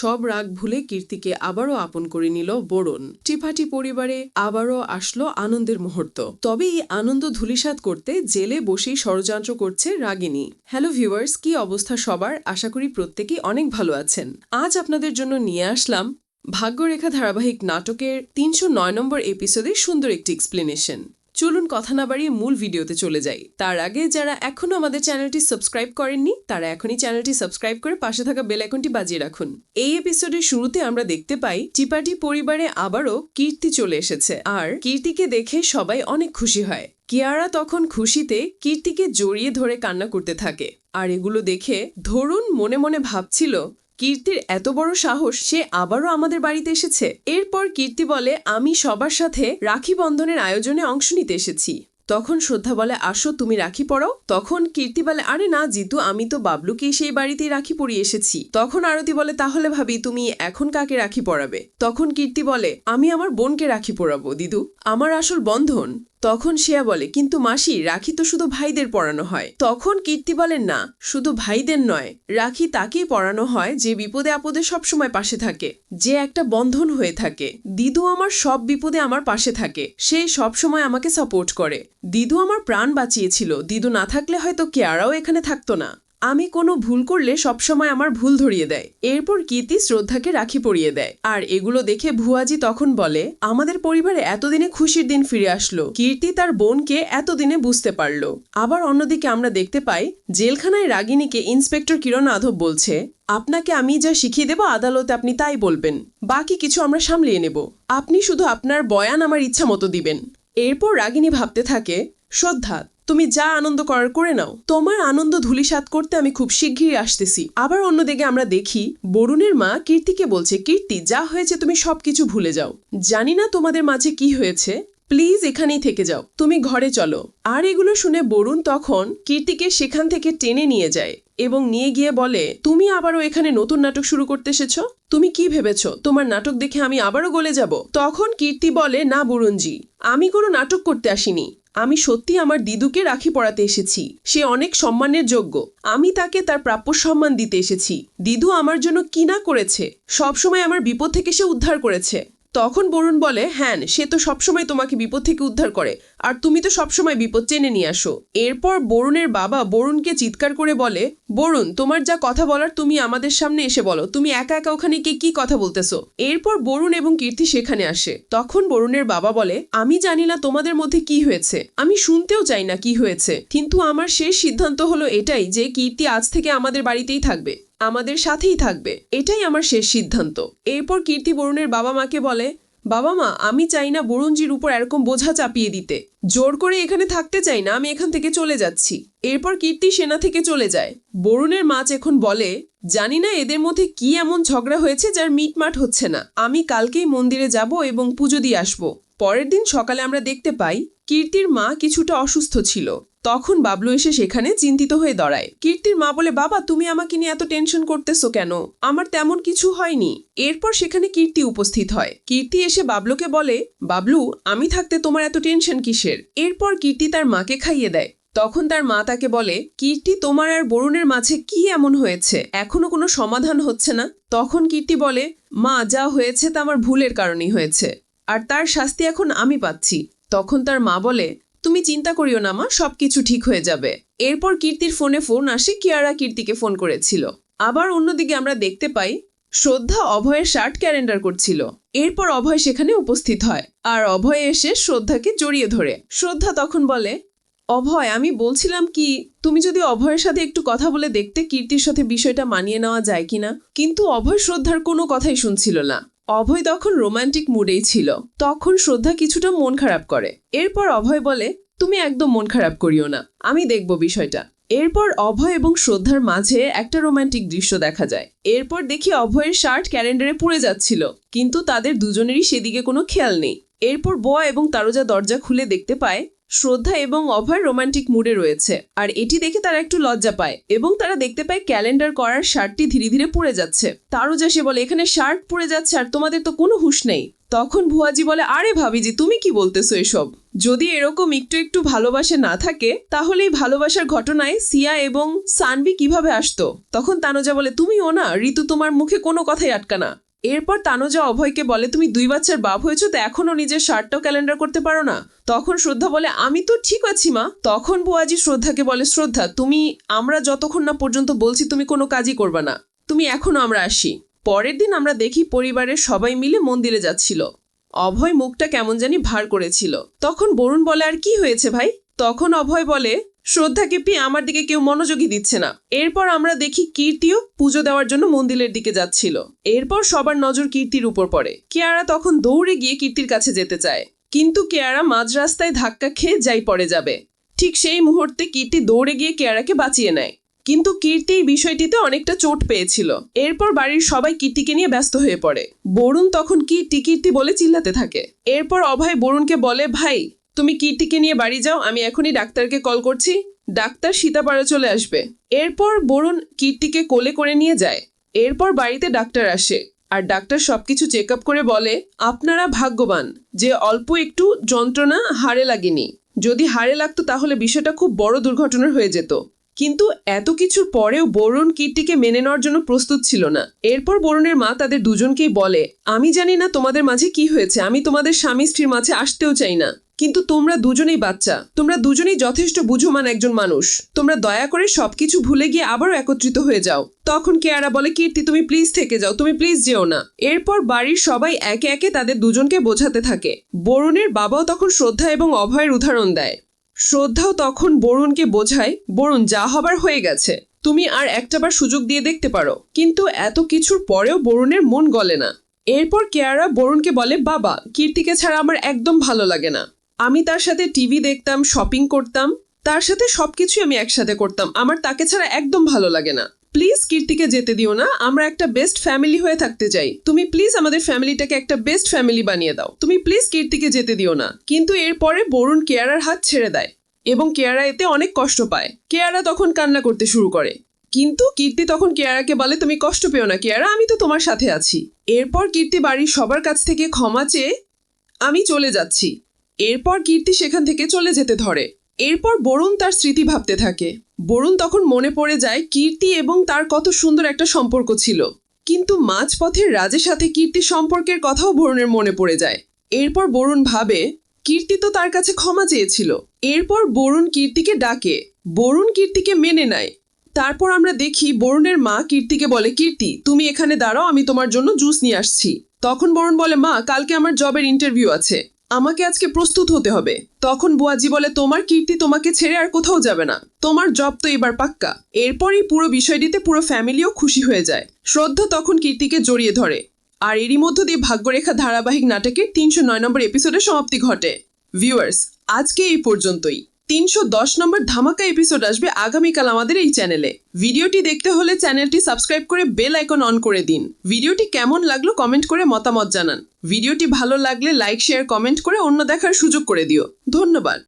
সব রাগ ভুলে কীর্তিকে আবারও আপন করে নিল বরুণ। টিপাটি পরিবারে আবারও আসলো আনন্দের মুহূর্ত। তবে এই আনন্দ ধূলিসাৎ করতে জেলে বসেই ষড়যন্ত্র করছে রাগিনী। হ্যালো ভিউয়ার্স, কি অবস্থা সবার? আশা করি প্রত্যেকেই অনেক ভালো আছেন। আজ আপনাদের জন্য নিয়ে আসলাম ভাগ্যরেখা ধারাবাহিক নাটকের তিনশো নয় নম্বর এপিসোডের সুন্দর একটি এক্সপ্লেনেশন চলুন কথা না বাড়িয়ে মূল ভিডিওতে চলে যাই। তার আগে যারা এখনও আমাদের চ্যানেলটি সাবস্ক্রাইব করেননি, তারা এখনই চ্যানেলটি সাবস্ক্রাইব করে পাশে থাকা বেল আইকনটি বাজিয়ে রাখুন। এই এপিসোডের শুরুতে আমরা দেখতে পাই চিপাটি পরিবারে আবারও কীর্তি চলে এসেছে। আর কীর্তিকে দেখে সবাই অনেক খুশি হয়। কিয়ারা তখন খুশিতে কীর্তিকে জড়িয়ে ধরে কান্না করতে থাকে। আর এগুলো দেখে ধরুন মনে মনে ভাবছিল কীর্তির এত বড় সাহস সে আবারও আমাদের বাড়িতে এসেছে। এরপর কীর্তি বলে, আমি সবার সাথে রাখি বন্ধনের আয়োজনে অংশ নিতে এসেছি। তখন শ্রদ্ধা বলে, আসো, তুমি রাখি পড়াও। তখন কীর্তি বলে, আরে না, জিতু, আমি তো বাবলুকে সেই বাড়িতেই রাখি পরিয়ে এসেছি। তখন আরতি বলে, তাহলে ভাবি, তুমি এখন কাকে রাখি পড়াবে? তখন কীর্তি বলে, আমি আমার বোনকে রাখি পরাবো দিদু। আমার আসল বন্ধন। তখন শিয়া বলে, কিন্তু মাসি, রাখি তো শুধু ভাইদের পড়ানো হয়। তখন কীর্তি বলেন না, শুধু ভাইদের নয়। রাখি তাকেই পড়ানো হয় যে বিপদে আপদে সবসময় পাশে থাকে, যে একটা বন্ধন হয়ে থাকে। দিদু আমার সব বিপদে আমার পাশে থাকে, সে সবসময় আমাকে সাপোর্ট করে। দিদু আমার প্রাণ বাঁচিয়েছিল। দিদু না থাকলে হয়তো কেয়ারাও এখানে থাকতো না। আমি কোনো ভুল করলে সবসময় আমার ভুল ধরিয়ে দেয়। এরপর কীর্তি শ্রদ্ধাকে রাখি পরিয়ে দেয়। আর এগুলো দেখে ভুয়াজি তখন বলে, আমাদের পরিবারে এতদিনে খুশির দিন ফিরে আসলো। কীর্তি তার বোনকে এতদিনে বুঝতে পারল। আবার অন্যদিকে আমরা দেখতে পাই, জেলখানায় রাগিনীকে ইন্সপেক্টর কিরণ আধব বলছে, আপনাকে আমি যা শিখিয়ে দেব আদালতে আপনি তাই বলবেন। বাকি কিছু আমরা সামলিয়ে নেব। আপনি শুধু আপনার বয়ান আমার ইচ্ছা মতো দিবেন। এরপর রাগিনী ভাবতে থাকে, শ্রদ্ধা তুমি যা আনন্দ করার করে নাও। তোমার আনন্দ ধুলিসাত করতে আমি খুব শিগগিরই আসতেছি। আবার অন্যদিকে আমরা দেখি, বরুণের মা কীর্তিকে বলছে, কীর্তি, যা হয়েছে তুমি সবকিছু ভুলে যাও। জানি না তোমাদের মাঝে কি হয়েছে। প্লিজ এখানেই থেকে যাও। তুমি ঘরে চলো। আর এগুলো শুনে বরুণ তখন কীর্তিকে সেখান থেকে টেনে নিয়ে যায় এবং নিয়ে গিয়ে বলে, তুমি আবারও এখানে নতুন নাটক শুরু করতে এসেছ? তুমি কি ভেবেছ? তোমার নাটক দেখে আমি আবারও গলে যাব? তখন কীর্তি বলে, না বরুণজি, আমি কোনো নাটক করতে আসিনি। আমি সত্যি আমার দিদুকে রাখি পড়াতে এসেছি। সে অনেক সম্মানের যোগ্য। আমি তাকে তার প্রাপ্য সম্মান দিতে এসেছি। দিদু আমার জন্য কি না করেছে? সবসময় আমার বিপদ থেকে সে উদ্ধার করেছে। তখন বরুণ বলে হ্যাঁ সে তো সবসময় তোমাকে বিপদ থেকে উদ্ধার করে, আর তুমি তো সবসময় বিপদ চেনে নিয়ে আসো। এরপর বরুণের বাবা বরুণকে চিৎকার করে বলে, বরুণ, তোমার যা কথা বলার তুমি আমাদের সামনে এসে বলো, তুমি একা একা ওখানে কে কি কথা বলতেছো? এরপর বরুণ এবং কীর্তি সেখানে আসে। তখন বরুণের বাবা বলে, আমি জানি না তোমাদের মধ্যে কি হয়েছে, আমি শুনতেও চাই না কি হয়েছে, কিন্তু আমার শেষ সিদ্ধান্ত হলো এটাই যে কীর্তি আজ থেকে আমাদের বাড়িতেই থাকবে। আমাদের সাথেই থাকবে। এটাই আমার শেষ সিদ্ধান্ত। এরপর কীর্তি বরুণের বাবা মাকে বলে, বাবা মা, আমি চাই না বরুণজির উপর এরকম বোঝা চাপিয়ে দিতে। জোর করে এখানে থাকতে চাই না, আমি এখান থেকে চলে যাচ্ছি। এরপর কীর্তি সেনা থেকে চলে যায়। বরুণের মাছ এখন বলে, জানি না এদের মধ্যে কি এমন ঝগড়া হয়েছে যার মিটমাট হচ্ছে না। আমি কালকেই মন্দিরে যাব এবং পুজো দিয়ে আসব। পরের দিন সকালে আমরা দেখতে পাই, কীর্তির মা কিছুটা অসুস্থ ছিল। তখন বাবলু এসে সেখানে চিন্তিত হয়ে দাঁড়ায়। কীর্তির মা বলে, বাবা, তুমি আমাকে নিয়ে এত টেনশন করতেছো কেন? আমার তেমন কিছু হয়নি। এরপর সেখানে কীর্তি উপস্থিত হয়। কীর্তি এসে বাবলুকে বলে, বাবলু, আমি থাকতে তোমার এত টেনশন কিসের? এরপর কীর্তি তার মাকে খাইয়ে দেয়। তখন তার মা তাকে বলে, কীর্তি, তোমার আর বরুণের মাঝে কি এমন হয়েছে? এখনও কোনো সমাধান হচ্ছে না? তখন কীর্তি বলে, মা, যা হয়েছে তা আমার ভুলের কারণেই হয়েছে। আর তার শাস্তি এখন আমি পাচ্ছি। তখন তার মা বলে তুমি চিন্তা করিও না, মা, সবকিছু ঠিক হয়ে যাবে। এরপর কীর্তির ফোনে ফোন আসে, কিয়ারা কীর্তিকে ফোন করেছিল। আবার অন্যদিকে আমরা দেখতে পাই, শ্রদ্ধা অভয়ের শার্ট ক্যালেন্ডার করছিল। এরপর অভয় সেখানে উপস্থিত হয়, আর অভয় এসে শ্রদ্ধাকে জড়িয়ে ধরে। শ্রদ্ধা তখন বলে, অভয়, আমি বলছিলাম কি, তুমি যদি অভয়ের সাথে একটু কথা বলে দেখতে কীর্তির সাথে বিষয়টা মানিয়ে নেওয়া যায় কিনা? কিন্তু অভয় শ্রদ্ধার কোনো কথাই শুনছিল না। অভয় তখন রোমান্টিক মুডেই ছিল। তখন শ্রদ্ধা কিছুটা মন খারাপ করে। এরপর অভয় বলে, তুমি একদম মন খারাপ করিও না, আমি দেখব বিষয়টা। এরপর অভয় এবং শ্রদ্ধার মাঝে একটা রোমান্টিক দৃশ্য দেখা যায়। এরপর দেখি অভয়ের শার্ট ক্যালেন্ডারে পুড়ে যাচ্ছিল, কিন্তু তাদের দুজনেরই সেদিকে কোনো খেয়াল নেই। এরপর বোয়া এবং তারজা দরজা খুলে দেখতে পায় শ্রদ্ধা এবং অভার রোমান্টিক মুডে রয়েছে। আর এটি দেখে তারা একটু লজ্জা পায় এবং তারা দেখতে পায় ক্যালেন্ডার করার শার্টটি ধীরে ধীরে পড়ে যাচ্ছে। তারও যা সে বলে, এখানে শার্ট পড়ে যাচ্ছে আর তোমাদের তো কোনো হুঁশ নেই। তখন ভুয়াজি বলে, আরে ভাবিজি, তুমি কি বলতেছো এসব? যদি এরকম একটু একটু ভালোবাসা না থাকে, তাহলে এই ভালোবাসার ঘটনায় সিয়া এবং সানভি কীভাবে আসতো? তখন তানুজা বলে, তুমিও না, ঋতু তোমার মুখে কোনো কথাই আটকানা। এরপর তানুজা অভয়কে বলে, তুমি দুই বাচ্চার বাপ হয়েছো, তো এখনও নিজের শার্টটাও ক্যালেন্ডার করতে পারো না। তখন শ্রদ্ধা বলে, আমি তো ঠিক আছি, মা। তখন বুয়াজি শ্রদ্ধাকে বলে, শ্রদ্ধা, তুমি, আমরা যতক্ষণ না পর্যন্ত বলছি, তুমি কোনো কাজই করবে না। তুমি এখনও আমরা আসি। পরের দিন আমরা দেখি পরিবারের সবাই মিলে মন্দিরে যাচ্ছিল। অভয় মুখটা কেমন জানি ভার করেছিল। তখন বরুণ বলে, আর কি হয়েছে ভাই? তখন অভয় বলে শ্রদ্ধাকে পি আমার দিকে কেউ মনোযোগী দিচ্ছে না। এরপর আমরা দেখি কীর্তিও পুজো দেওয়ার জন্য মন্দিরের দিকে যাচ্ছিল। এরপর সবার নজর কীর্তির উপর পড়ে। কেয়ারা তখন দৌড়ে গিয়ে কীর্তির কাছে যেতে চায়। কিন্তু কেয়ারা মাঝ রাস্তায় ধাক্কা খেয়ে যাই পড়ে যাবে। ঠিক সেই মুহূর্তে কীর্তি দৌড়ে গিয়ে কেয়ারাকে বাঁচিয়ে নেয়। কিন্তু কীর্তি এই বিষয়টিতে অনেকটা চোট পেয়েছিল। এরপর বাড়ির সবাই কীর্তিকে নিয়ে ব্যস্ত হয়ে পড়ে। বরুণ তখন কীর্তি কীর্তি বলে চিল্লাতে থাকে। এরপর অভয় বরুণকে বলে, ভাই তুমি কীর্তিকে নিয়ে বাড়ি যাও, আমি এখনই ডাক্তারকে কল করছি। ডাক্তার সীতাপাড়া চলে আসবে। এরপর বরুণ কীর্তিকে কোলে করে নিয়ে যায়। এরপর বাড়িতে ডাক্তার আসে। আর ডাক্তার সবকিছু চেক আপ করে বলে, আপনারা ভাগ্যবান, যে অল্প একটু যন্ত্রণা হাড়ে লাগেনি। যদি হাড়ে লাগতো তাহলে বিষয়টা খুব বড় দুর্ঘটনার হয়ে যেত। কিন্তু এত কিছুর পরেও বরুণ কীর্তিকে মেনে নেওয়ার জন্য প্রস্তুত ছিল না। এরপর বরুণের মা তাদের দুজনকেই বলে, আমি জানি না তোমাদের মাঝে কি হয়েছে, আমি তোমাদের স্বামী স্ত্রীর মাঝে আসতেও চাই না। কিন্তু তোমরা দুজনেই বাচ্চা। তোমরা দুজনেই যথেষ্ট বুঝোমান একজন মানুষ। তোমরা দয়া করে সবকিছু ভুলে গিয়ে আবারও একত্রিত হয়ে যাও। তখন কেয়ারা বলে, কীর্তি, তুমি প্লিজ থেকে যাও, তুমি প্লিজ যেও না। এরপর বাড়ির সবাই একে একে তাদের দুজনকে বোঝাতে থাকে। বরুণের বাবাও তখন শ্রদ্ধা এবং অভয়ের উদাহরণ দেয়। শ্রদ্ধাও তখন বরুণকে বোঝায়, বরুণ, যা হবার হয়ে গেছে। তুমি আর একটাবার সুযোগ দিয়ে দেখতে পারো। কিন্তু এত কিছুর পরেও বরুণের মন গলে না। এরপর কেয়ারা বরুণকে বলে, বাবা, কীর্তিকে ছাড়া আমার একদম ভালো লাগে না। আমি তার সাথে টিভি দেখতাম শপিং করতাম, তার সাথে সবকিছু আমি একসাথে করতাম। আমার তাকে ছাড়া একদম ভালো লাগে না। প্লিজ কীর্তিকে যেতে দিও না, আমরা একটা বেস্ট ফ্যামিলি হয়ে থাকতে চাই। তুমি প্লিজ আমাদের ফ্যামিলিটাকে একটা বেস্ট ফ্যামিলি বানিয়ে দাও। তুমি প্লিজ কীর্তিকে যেতে দিও না। কিন্তু এরপরে বরুণ কেয়ারার হাত ছেড়ে দেয় এবং কেয়ারা এতে অনেক কষ্ট পায়। কেয়ারা তখন কান্না করতে শুরু করে। কিন্তু কীর্তি তখন কেয়ারাকে বলে, তুমি কষ্ট পেও না কেয়ারা, আমি তো তোমার সাথে আছি। এরপর কীর্তি বাড়ির সবার কাছ থেকে ক্ষমা চেয়ে, আমি চলে যাচ্ছি। এরপর কীর্তি সেখান থেকে চলে যেতে ধরে। এরপর বরুণ তার স্মৃতি ভাবতে থাকে। বরুণ তখন মনে পড়ে যায় কীর্তি এবং তার কত সুন্দর একটা সম্পর্ক ছিল। কিন্তু মাঝপথে রাজের সাথে কীর্তি সম্পর্কের কথাও বরুণের মনে পড়ে যায়। এরপর বরুণ ভাবে, কীর্তি তো তার কাছে ক্ষমা চেয়েছিল। এরপর বরুণ কীর্তিকে ডাকে, বরুণ কীর্তিকে মেনে নেয়। তারপর আমরা দেখি বরুণের মা কীর্তিকে বলে, কীর্তি, তুমি এখানে দাঁড়াও, আমি তোমার জন্য জুস নিয়ে আসছি। তখন বরুণ বলে, মা, কালকে আমার জবের ইন্টারভিউ আছে। আমাকে আজকে প্রস্তুত হতে হবে। তখন বুয়াজি বলে, তোমার কীর্তি তোমাকে ছেড়ে আর কোথাও যাবে না। তোমার জব তো এবার পাক্কা। এরপরই পুরো বিষয়টিতে পুরো ফ্যামিলিও খুশি হয়ে যায়। শ্রদ্ধা তখন কীর্তিকে জড়িয়ে ধরে। আর এরই মধ্য দিয়ে ভাগ্যরেখা ধারাবাহিক নাটকের তিনশো নয় নম্বর এপিসোডের সমাপ্তি ঘটে। ভিউয়ার্স আজকে এই পর্যন্তই। তিনশো দশ নম্বর ধামাকা এপিসোড আসবে আগামীকাল আমাদের এই চ্যানেলে ভিডিওটি দেখতে হলে চ্যানেলটি সাবস্ক্রাইব করে বেল আইকন অন করে দিন। ভিডিওটি কেমন লাগল কমেন্ট করে মতামত জানান। ভিডিওটি ভালো লাগলে লাইক শেয়ার কমেন্ট করে অন্য দেখার সুযোগ করে দিও। ধন্যবাদ।